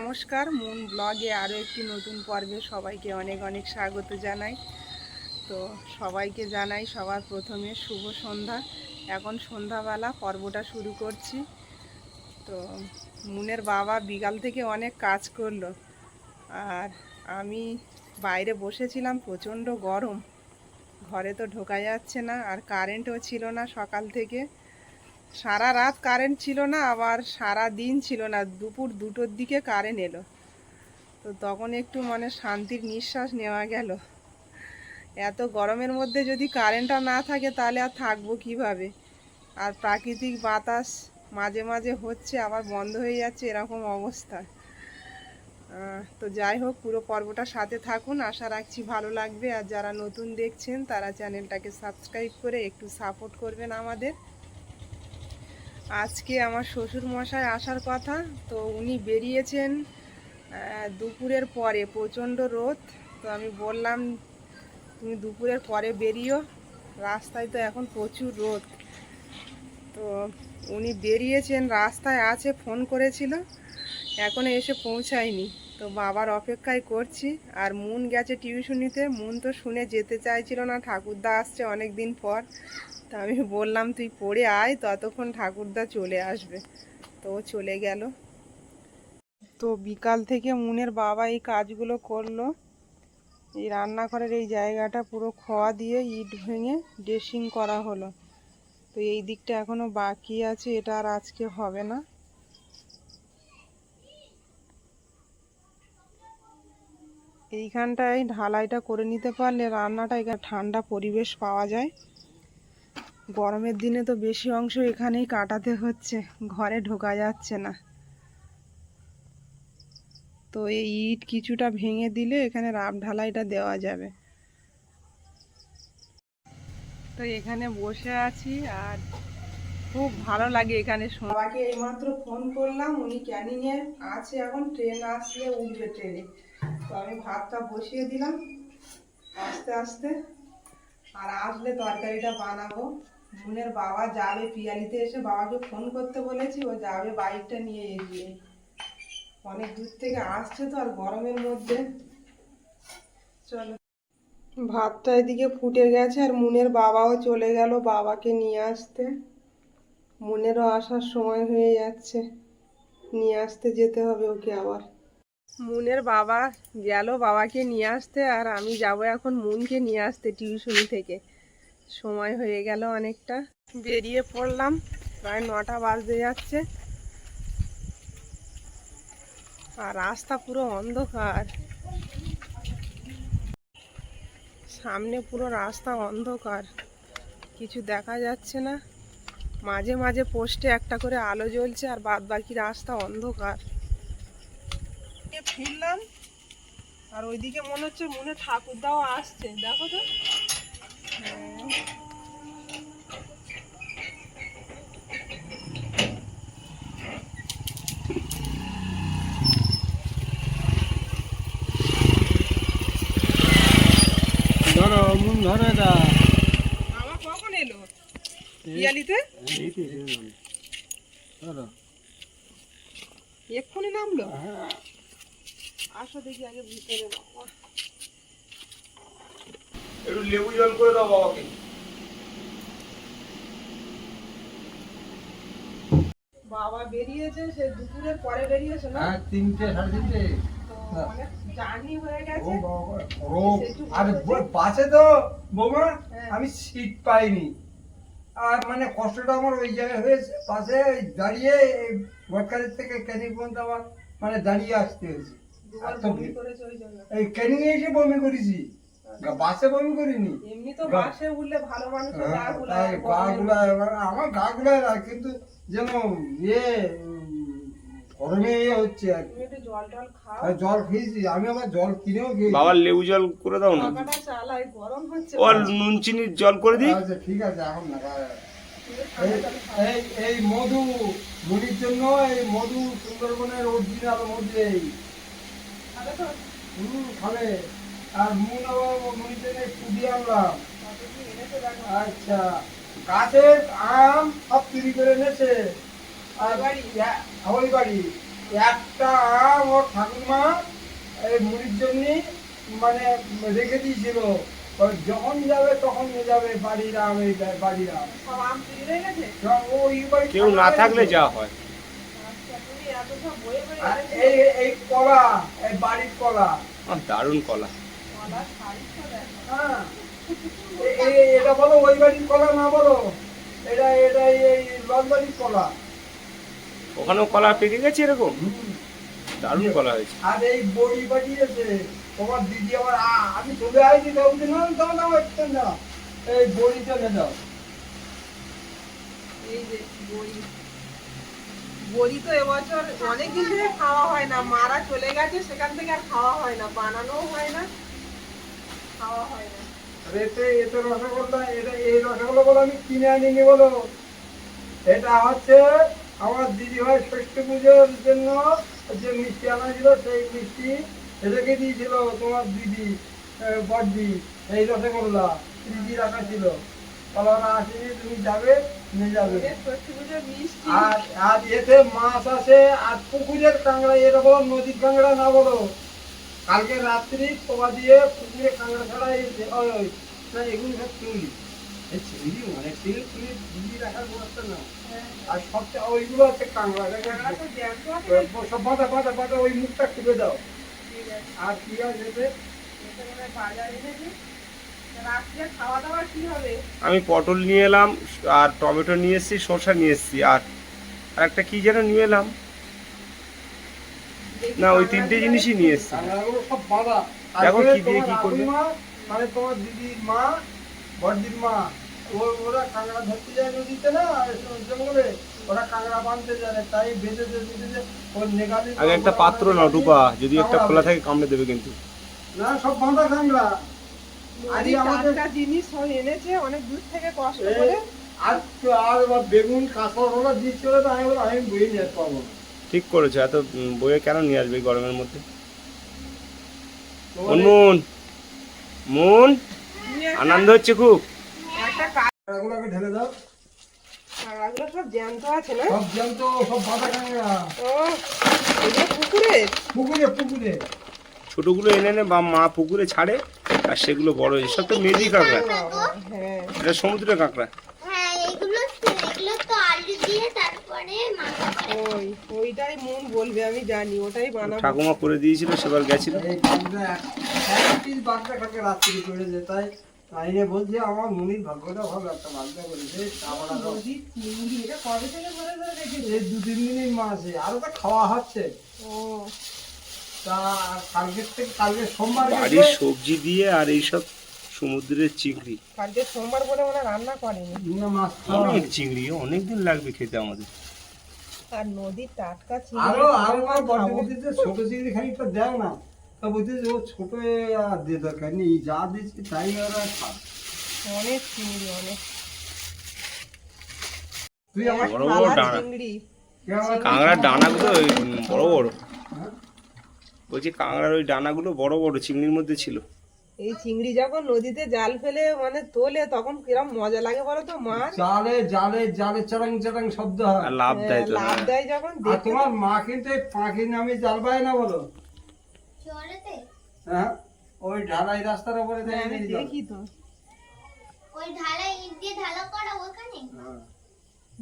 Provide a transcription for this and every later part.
নমস্কার, মুন ব্লগে আরও একটি নতুন পর্বে সবাইকে অনেক অনেক স্বাগত জানাই। তো সবাইকে জানাই সবার প্রথমে শুভ সন্ধ্যা। এখন সন্ধ্যাবেলা পর্বটা শুরু করছি। তো মুনের বাবা বিকাল থেকে অনেক কাজ করল। আর আমি বাইরে বসেছিলাম, প্রচণ্ড গরম। ঘরে তো ঢোকা যাচ্ছে না আর কারেন্টও ছিল না সকাল থেকে। সারা রাত কারেন্ট ছিল না, আবার সারা দিন ছিল না। দুপুর দুটোর দিকে কারেন্ট এলো। তো তখন একটু মানে শান্তির নিঃশ্বাস নেওয়া গেল। এত গরমের মধ্যে যদি কারেন্টটা না থাকে, তাহলে আর থাকব কীভাবে? আর প্রাকৃতিক বাতাস মাঝে মাঝে হচ্ছে, আবার বন্ধ হয়ে যাচ্ছে, এরকম অবস্থা। তো যাই হোক, পুরো পর্বটা সাথে থাকুন। আশা রাখছি ভালো লাগবে। আর যারা নতুন দেখছেন, তারা চ্যানেলটাকে সাবস্ক্রাইব করে একটু সাপোর্ট করবেন আমাদের। আজকে আমার শ্বশুর মশাই আসার কথা, তো উনি বেরিয়েছেন দুপুরের পরে, প্রচণ্ড রোদ, তো আমি বললাম, তুমি দুপুরের পরে বেরিও রাস্তায় তো এখন প্রচুর রোদ। তো উনি বেরিয়েছেন, রাস্তায় আছে, ফোন করেছিল, এখনও এসে পৌঁছায়নি। তো বাবার অপেক্ষায় করছি, আর মুন গেছে টিউশনিতে, মুন তো শুনে যেতে চাইছিল না, ঠাকুরদা আসছে অনেক দিন পর। তা আমি বললাম, তুই পড়ে আয়, ততক্ষণ ঠাকুরদা চলে আসবে। তো চলে গেল। তো বিকাল থেকে মুনের বাবা এই কাজগুলো করল। এই রান্নাঘরের এই জায়গাটা পুরো খোয়া দিয়ে ইট ভেঙে ড্রেসিং করা হলো। তো এই দিকটা এখনও বাকি আছে, এটা আর আজকে হবে না। এইখানটায় ঢালাইটা করে নিতে পারলে রান্নাটা এখানে ঠান্ডা পরিবেশ পাওয়া যায়। গরমের দিনে তো বেশি অংশ এখানেই কাটাতে হচ্ছে, ঘরে ঢোকা যাচ্ছে না। তো এই ইট কিছুটা ভেঙে দিলে এখানে রাব ঢালাইটা দেওয়া যাবে। তো এখানে বসে আছি আর খুব ভালো লাগে এখানে সবাইকে এইমাত্র ফোন করলাম, উনি ক্যানিংয়ে আছে এখন ট্রেন আসলে উঠবে ট্রেনে তো আমি ভাতটা বসিয়ে দিলাম, আস্তে আস্তে। আর আসলে তরকারিটা বানাবো। মুনের বাবা যাবে পিয়ালিতে এসে বাবাকে ফোন করতে বলেছি, ও যাবে বাইকটা নিয়ে এগিয়ে। অনেক দূর থেকে আসছে তো আর গরমের মধ্যে। চলো। ভাতটা এদিকে ফুটে গেছে আর মুনের বাবাও চলে গেল বাবাকে নিয়ে আসতে। মুনেরও আসার সময় হয়ে যাচ্ছে। নিয়ে আসতে যেতে হবে ওকে আবার। মুনের বাবা গেল বাবাকে নিয়ে আসতে আর আমি যাব এখন মুনকে নিয়ে আসতে টিউশনি থেকে। সময় হয়ে গেল অনেকটা। বেরিয়ে পড়লাম, প্রায় নটা বাজতে যাচ্ছে। আর রাস্তা পুরো অন্ধকার। সামনে পুরো রাস্তা অন্ধকার। কিছু দেখা যাচ্ছে না। মাঝে মাঝে পোস্টে একটা করে আলো জ্বলছে আর বাদ বাকি রাস্তা অন্ধকার। ফিরলাম, আর ওইদিকে মনে হচ্ছে মনে ঠাকুরদাও আসছে। দেখো তো। ধরো মুন ধরে দা কখন এলো? পিয়ালিতে এই ধরো। এক্ষুনি নামলো? আসো দেখি আগে ভিতরে বাবা একটু লেবু জল করে দাও বাবাকে। বাবা বেরিয়েছে সে দুপুরের পরে বেরিয়েছে না? হ্যাঁ তিনটে সাড়ে তিনটে। জার্নি হয়ে গেছে। আরে বাসে তো বৌমা। আমি সিট পাইনি। আর মানে কষ্টটা আমার ওই জায়গায় হয়েছে। পাশে দাঁড়িয়ে ভটকারের থেকে ক্যানিং পর্যন্ত আমার মানে দাঁড়িয়ে আসতে হয়েছে। এই ক্যানিং এসে বমি করেছি। বাসে বমি করিনি। এমনি তো বাসে উঠলে ভালো মানুষ হ্যাঁ, তাই গা গুলা আমার গা গুলা কিন্তু যেন ইয়ে গরমে ইয়ে হচ্ছে আর একটু জল টল খাও। জল খেয়েছি আমি আবার জল কিনেও খেয়েছি। বাবার লেবু জল করে দাও না? চালাই গরম হচ্ছে। ও নুন চিনির জল করে দিই? আচ্ছা ঠিক আছে এখন না। এই এই মধু মুড়ির জন্য এই মধু সুন্দরবনের অরিজিনাল মধু এই। খাবে তো? হুম খাবে। আর মুন আবার জন্য আনলাম। আচ্ছা গাছের আম সব চুরি করে এনেছে আর বাড়ি? ওই বাড়ি একটা আম ওর ঠাকুমা এই মুড়ির জন্য মানে রেখে দিয়েছিল যখন যাবে তখন নিয়ে যাবে বাড়ির আম এই বাড়ির আম হয়ে কেউ না থাকলে যা হয় আচ্ছা। এই এই কলা এই বাড়ির কলা দারুণ কলা এটা বলো ওই বাড়ির কলা না বলো? এটা এটা এই এই লন্ডনের কলা। ওখানেও কলা পেকে গেছে এরকম? দারুণ কলা হয়েছে। আর এই বড়ি পাঠিয়েছে তোমার দিদি আমার আমি চলে আসছি তো বলছি, না দাও দাও একটু না। এই বড়িটা নে দাও। এই যে বড়ি। বড়ি তো এবছর অনেকদিন থেকে খাওয়া হয় না মারা চলে গেছে সেখান থেকে আর খাওয়া হয় না বানানোও হয় না। খাওয়া হয় না। আর এতে এতে রসগোল্লা এটা এই রসগোল্লা আমি কিনে আনিনি বলো। এটা হচ্ছে আমার দিদি ভাই পুজোর জন্য যে মিষ্টি আনা ছিল সেই মিষ্টি রেখে দিয়েছিল তোমার দিদি আহ, এই রসগোল্লা ফ্রিজি রাখা ছিল। বলো আসেনি তুমি যাবে নিয়ে যাবে। ওদের ষষ্ঠী পুজোর মিষ্টি। আর আর এতে মাছ আছে আর পুকুরের কাঁকড়া এরকম নদীর কাঁকড়া না বলো। কালকে রাত্রি পোকা দিয়ে পুকুরে কাঁকড়া ছাড়া এই না এগুলো সব এই চিংড়ি অনেক চিংড়ি চিংড়ি চিংড়ি রাখার ব্যবস্থা না আর সবচেয়ে ওইগুলো কাঁকড়া। কাঁকড়া আছে। ওই সব বাঁধা বাঁধা বাঁধা ওই মুখটা খুলে দাও। আর কি আছে এতে? এতে মনে বাজার এনেছে। রাত্রে খাওয়া দাওয়া কি হবে? আমি পটল নিয়ে এলাম আর টমেটো নিয়ে এসেছি শসা নিয়ে এসেছি। আর আর একটা কি যেন নিয়ে এলাম? না ওই তিনটে জিনিসই নিয়ে এসেছি। কাঁকড়াগুলো সব বাঁধা। দেখো কি দিয়ে তোমার কি করবে। মানে তোমার দিদির মা বড়দির মা ওরা কাঁকড়া ধরতে যায় নদীতে না জঙ্গলে ওরা কাঁকড়া বাঁধতে জানে তাই বেঁধে বেঁধে বেঁধে ওর নেগালি আগে একটা পাত্র নাও ডুবা যদি একটা খোলা থাকে কামড়ে দেবে কিন্তু। না সব বাঁধা কাঁকড়া। নদীর আজকে আমাদের জিনিস সব এনেছে অনেক দূর থেকে কষ্ট করে। আর আর বেগুন কাঁচা ওরা না আমি বললাম, আমি বই নিয়ে পাবো না ঠিক করেছ এত বইয়ে কেন নিয়ে আসবে গরমের মধ্যে? মন মন আনন্দ হচ্ছে খুব। ঢেলে দাও। সব জ্যান্ত আছে না? সব জ্যান্ত সব বাঁধা কাঁকড়া ও এগুলো পুকুরে? পুকুরে ছোটগুলো এনে এনে বা মা পুকুরে ছাড়ে আর সেগুলো বড় হয়েছে সব তো মেজি কাঁকড়া। হ্যাঁ। এটা সমুদ্রের কাঁকড়া। ওই ওইটাই মন বলবে আমি জানি ওটাই বানাবো। ঠাকুমা করে দিয়েছিল সেবার গেছিল। এই কাঁকড়া এক- এক পিস বাগদা কাকে রাত্রি করে যে তাই তাইনে বলছে আমার মুনির ভাগ্যটা ভালো একটা বাগদা করেছে আমরা তো- নদীর চিংড়ি এটা কবে থেকে ধরে ধরে রেখেছে এই দু তিন দিনই মাসে আরও তো খাওয়া হচ্ছে। ও তা কালকের থেকে কালকে সোমবার বাড়ির সবজি দিয়ে আর এইসব সমুদ্রের চিংড়ি। কালকে সোমবার বলে ওরা রান্না করেনি। না মাছ অনেক চিংড়ি অনেক দিন লাগবে খেতে আমাদের। আর নদীর টাটকা আরও চিংড়ি আরও আমার ছোট চিংড়ি খানিকটা দেও না। তা বলতে যে ও ছোট আর দিয়ে দরকার নেই যা দিচ্ছি তাই ওরা অনেক চিংড়ি অনেক। তুই আমার বড় বড় ডানা চিংড়ি। কাঁকড়ার ডানাগুলো ওই বড় বড়। হ্যাঁ? বলছি কাঁকড়ার ওই ডানাগুলো বড় বড় চিংড়ির মধ্যে ছিল। এই চিংড়ি যখন নদীতে জাল ফেলে মানে তোলে তখন কিরম মজা লাগে বলো তো মাছ জালে জালে জালে চারাং চারাং শব্দ হয়। লাভ দেয় তো। লাভ দেয় যখন আর তোমার মা কিন্তু পাখি নামে জাল পায় না বলো? হ্যাঁ ওই ঢালাই রাস্তার উপরে হ্যাঁ, দেয় আমি দেখি তো। ওই ঢালা ইট দিয়ে ঢালা করা ওখানে? হ্যাঁ।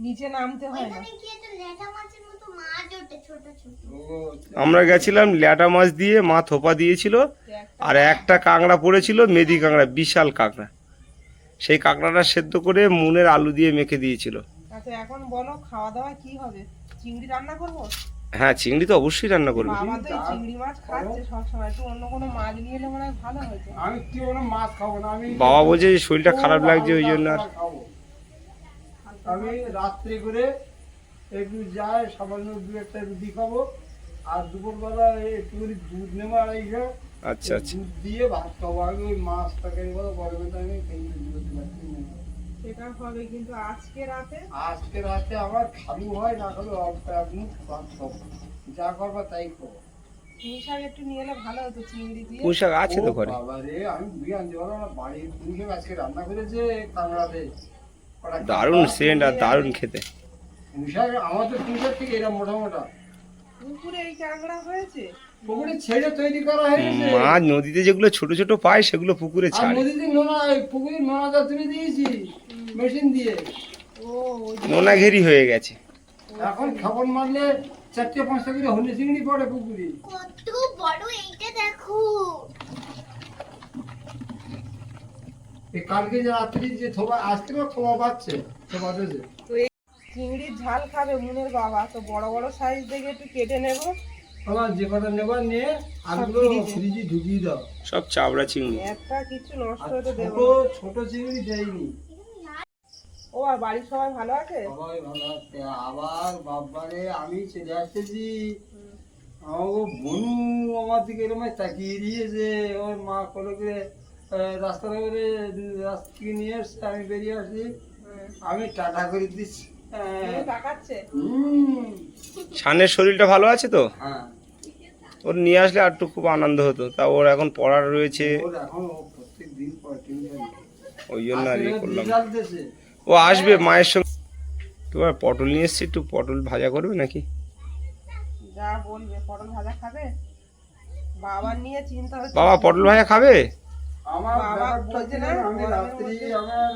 নিচে নামতে হয় না। আমরা গেছিলাম ল্যাটা মাছ দিয়ে মা থোপা দিয়েছিল আর একটা কাঁকড়া পড়েছিল মেদি কাঁকড়া বিশাল কাঁকড়া। সেই কাঁকড়াটা সেদ্ধ করে মুনের আলু দিয়ে মেখে দিয়েছিল। আচ্ছা এখন বলো খাওয়া দাওয়া কি হবে? চিংড়ি রান্না করব? হ্যাঁ চিংড়ি তো অবশ্যই রান্না করবে। বাবা তো এই চিংড়ি মাছ খাচ্ছে সবসময়। একটু অন্য কোনো মাছ নিয়ে এলে ভালো হতো। আমি কি কোনো মাছ খাব না আমি বাবা বলছে শরীরটা খারাপ লাগছে ওই জন্য আর। আমি রাত্রি করে একটু যাই সামান্য দু একটা রুটি খাব। আর দুপুরবেলা একটু দুধ নেব এইসব আচ্ছা আচ্ছা। দুধ দিয়ে ভাত খাব। আমি ওই মাছ তরকারি বলো গরমে তো আমি খেয়ে দিতে সেটা হবে কিন্তু আজকে রাতে? আজকে রাতে আমার খালু হয় না খালু আপনি ভাত খাব। যা করব তাই খাব। পুঁই একটু নিয়ে এলে ভালো হতো চিংড়ি দিয়ে। আছে তো ঘরে? বাবা রে আমি আনতে পারব না বাড়ির পুঁই আজকে রান্না করেছে কাঁকড়াতে। ওরা দারুণ সেন্ট আর দারুণ খেতে। আমাদের এরা পুকুরে এই কাঁকড়া হয়েছে? পুকুরে ছেড়ে তৈরি করা হয়েছে মাছ নদীতে যেগুলো ছোট ছোট পায় সেগুলো পুকুরে আর ছাড়ে। নদীতে নোনা পুকুরে নোনা তুলে দিয়েছি মেশিন দিয়ে। ও নোনা ঘেরি হয়ে গেছে। এখন খাবার মারলে চারটে পাঁচটা করে হলে চিংড়ি পড়ে পুকুরে। কত বড় এইটা দেখো। এই কালকে যে রাত্রি যে থোবা আসতে থোবা পাচ্ছে থোবা চিংড়ির ঝাল খাবে মুনের বাবা তো বড় বড় সাইজ দেখে একটু কেটে নেব। আবার যে কটা নেবার নিয়ে আলুগুলো ফ্রিজে। ঢুকিয়ে দাও। সব চাবড়া চিংড়ি। একটা কিছু নষ্ট হতে দেবো। ছোট চিংড়ি দেয়নি। ও আর বাড়ির সবাই ভালো আছে? সবাই ভালো আছে। আবার বাবারে আমি চলে আসতেছি। আমাকে বনু আমার দিকে এরকম তাকিয়ে দিয়েছে। ওর মা করে করে রাস্তা করে রাস্তা থেকে নিয়ে এসছে আমি বেরিয়ে আসছি আমি টাটা করে দিচ্ছি। ছানের শরীরটা ভালো আছে তো? হ্যাঁ। ওর নিয়ে আসলে আর একটু খুব আনন্দ হতো। তা ওর এখন পড়ার রয়েছে। ওই জন্য আর ইয়ে করলাম। ও আসবে মায়ের সঙ্গে। তোমার পটল নিয়ে এসছি একটু পটল ভাজা করবে নাকি? যা বলবে পটল ভাজা খাবে? বাবার নিয়ে চিন্তা বাবা পটল ভাজা খাবে? আমার বাবা ব্যাপার বলছে বলছে না, না আমি রাত্রি আমার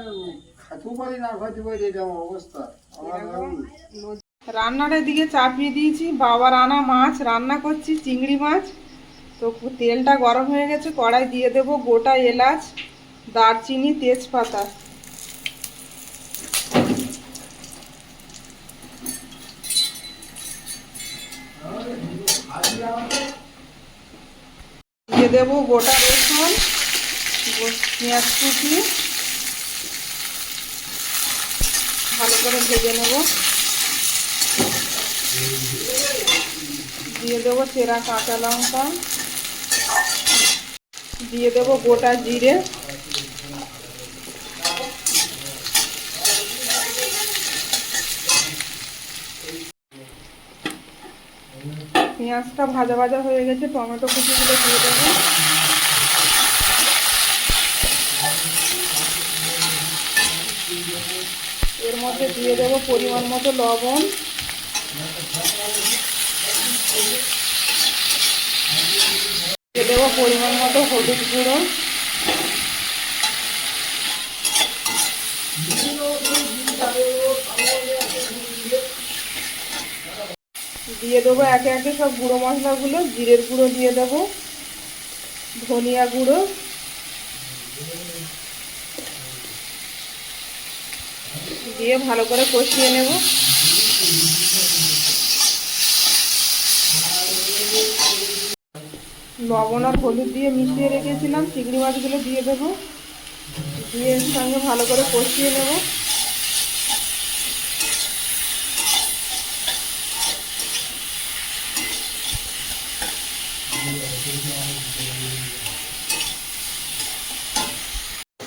খাতেও পারি না খাইতে পারি এটা আমার অবস্থা। আমার এরকম এখন রান্নাটার দিকে চাপিয়ে দিয়েছি বাবার আনা মাছ রান্না করছি চিংড়ি মাছ। তো তেলটা গরম হয়ে গেছে কড়াই দিয়ে দেব গোটা এলাচ দারচিনি তেজপাতা। দিয়ে দেব গোটা রসুন। পেঁয়াজ কুচি ভালো করে ভেজে নেব। দিয়ে দেবো চেরা কাঁচা লঙ্কা। দিয়ে দেবো গোটা জিরে। পেঁয়াজটা ভাজা ভাজা হয়ে গেছে, টমেটো কুচিগুলো দিয়ে দেবো। এর মধ্যে দিয়ে দেবো পরিমাণ মতো লবণ। দিয়ে দেবো পরিমাণ মতো হলুদ গুঁড়ো। দিয়ে দেবো একে একে সব গুঁড়ো মশলাগুলো, জিরের গুঁড়ো দিয়ে দেবো, ধনিয়া গুঁড়ো। দিয়ে ভালো করে কষিয়ে নেব। লবণ আর হলুদ দিয়ে মিশিয়ে রেখেছিলাম, চিংড়ি মাছগুলো দিয়ে দেবো। দিয়ে সঙ্গে ভালো করে কষিয়ে নেব।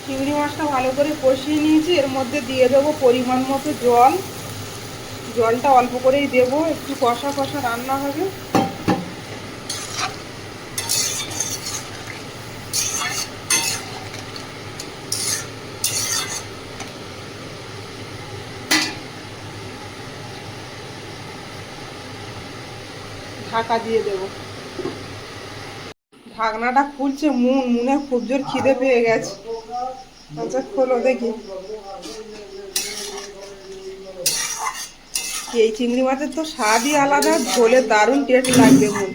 চিংড়ি মাছটা ভালো করে কষিয়ে নিয়েছি। এর মধ্যে দিয়ে দেবো পরিমাণ মতো জল। জলটা অল্প করেই দেবো। একটু কষা কষা রান্না হবে। ঢাকা দিয়ে দেব। ঢাকনাটা খুলছে মুন, মুনে খুব জোর খিদে পেয়ে গেছে। আচ্ছা খোলো দেখি। এই চিংড়ি মাছের তো স্বাদই আলাদা ঝোলের দারুণ টেস্ট লাগবে মুন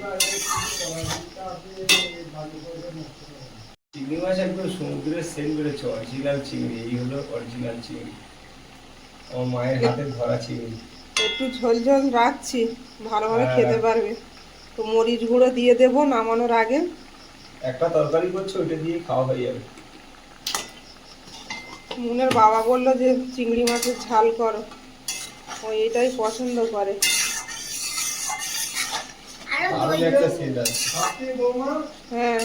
চিংড়ি মাছ একদম সমুদ্রের সেন বেড়েছে অরিজিনাল চিংড়ি এই হলো অরিজিনাল চিংড়ি। আমার মায়ের হাতে ধরা চিংড়ি। একটু ঝোল ঝোল রাখছি ভালোভাবে হ্যাঁ। খেতে পারবে। তো মরিচ গুঁড়ো দিয়ে দেবো নামানোর আগে। একটা তরকারি করছে ওইটা দিয়ে খাওয়া হয়ে যাবে। মুনের বাবা বলল যে চিংড়ি মাছের ঝাল করো। ও এটাই পছন্দ করে। হ্যাঁ।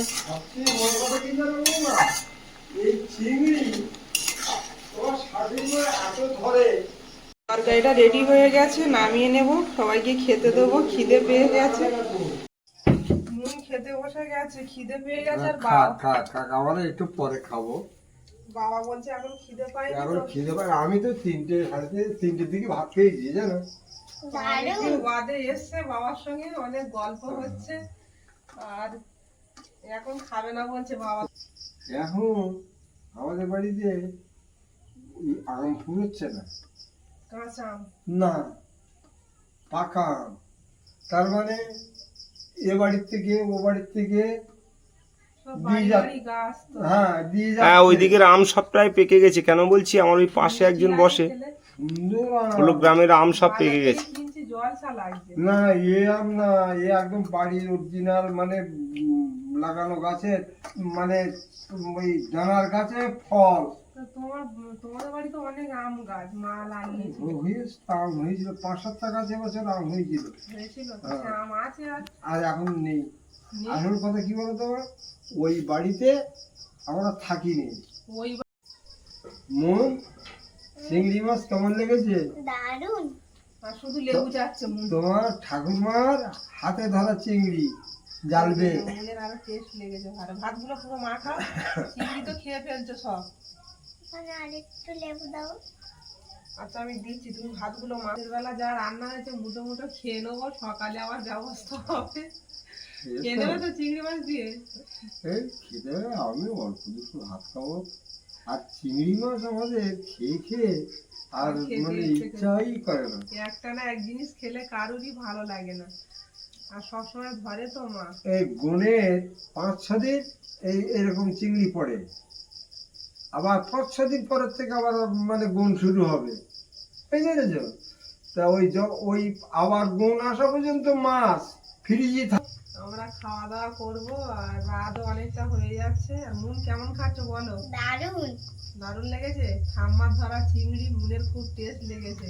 তরকারিটা রেডি হয়ে গেছে নামিয়ে নেব। সবাইকে খেতে দেবো। খিদে পেয়ে গেছে। মুন খেতে বসে গেছে খিদে পেয়ে গেছে আর খা বাবা খা খা আমরা একটু পরে খাব। বাবা বলছে এখন খিদে পাইনি এখন খিদে পাই আমি তো তিনটে সাড়ে তিনটের দিকে ভাত খেয়েছি জানো? বাদে এসছে বাবার সঙ্গে অনেক গল্প হচ্ছে। আর এখন খাবে না বলছে বাবা। এখন আমাদের বাড়িতে আম ফুরোচ্ছে না। কাঁচা আম। না পাকা আম। তার মানে এ বাড়ির থেকে ও বাড়ির থেকে হ্যাঁ হ্যাঁ ওই দিকের আম সব প্রায় পেকে গেছে। কেন বলছি? আমার ওই পাশে একজন বসে। হলো গ্রামের আম সব পেকে গেছে। না এ আম না এ একদম বাড়ির অরিজিনাল মানে লাগানো গাছের মানে ওই দানার গাছে ফল। তোমার তোমাদের বাড়ি তো অনেক আম গাছ মা লাগিয়েছে হয়েছে আম হয়েছিল। পাঁচ সাতটা গাছ এবছর আম হয়েছিল। হ্যাঁ। সে আম আছে আর এখন নেই। আসল কথা কি বলতো? ওই বাড়িতে আমরা থাকিনি। ওই মন চিংড়ি মাছ কেমন লেগেছে? দারুণ। শুধু লেবু যাচ্ছে তোমার ঠাকুরমার হাতে ধরা চিংড়ি জ্বালবে। আরও টেস্ট লেগেছে ভালো। ভাতগুলো পুরো মাখা চিংড়ি তো খেয়ে ফেলছো সব। আরেকটু লেবু দাও। আচ্ছা আমি দিচ্ছি। তুমি ভাতগুলো মাছের বেলা যা রান্না হয়েছে মুঠো মুঠো খেয়ে নেব। সকালে আবার ব্যবস্থা হবে। আমি অল্প দুটো ভাত খাব। আর চিংড়ি মাছ আমাদের খেয়ে খেয়ে আর মানে ইচ্ছাই করে না। একটা না এক জিনিস খেলে কারোরই ভালো লাগে না। আর সবসময় ধরে তো মা। এই গুণের পাঁচ ছ দিন এই এরকম চিংড়ি পড়ে। আবার পাঁচ ছ দিন পরের থেকে আবার মানে গুণ শুরু হবে। এই জেনেছ তা ওই ওই আবার গুণ আসা পর্যন্ত মাছ ফ্রিজে আমরা খাওয়া দাওয়া করব আর রাতও অনেকটা হয়ে যাচ্ছে। আর মুন কেমন খাচ্ছ বলো? দারুণ। দারুণ লেগেছে? ঠাম্মার ধরা চিংড়ি মুনের খুব টেস্ট লেগেছে।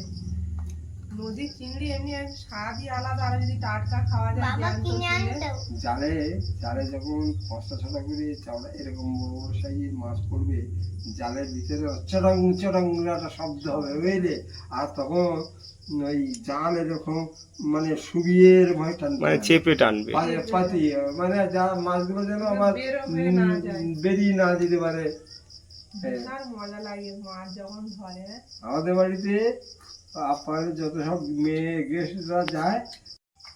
নদীর চিংড়ি এমনি স্বাদই আলাদা। আর যদি টাটকা খাওয়া যায় জালে জালে যখন পাঁচটা ছটা করে চাওড়া এরকম বড় বড় সাইজের মাছ পড়বে জালের ভিতরে চটাং চটাং একটা শব্দ হবে বুঝলে? আর তখন ওই জাল এরকম মানে ভয় টানবে মানে চেপে টানবে পাতি মানে যা মাছগুলো যেন যায়। বেরিয়ে না যেতে পারে। মজা লাগে মাছ যখন ধরে। আমাদের বাড়িতে আপনার যত সব মেয়ে গেস্টরা যায়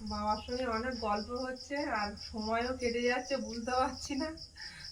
বাবার সঙ্গে অনেক গল্প হচ্ছে আর সময়ও কেটে যাচ্ছে বুঝতে পারছি না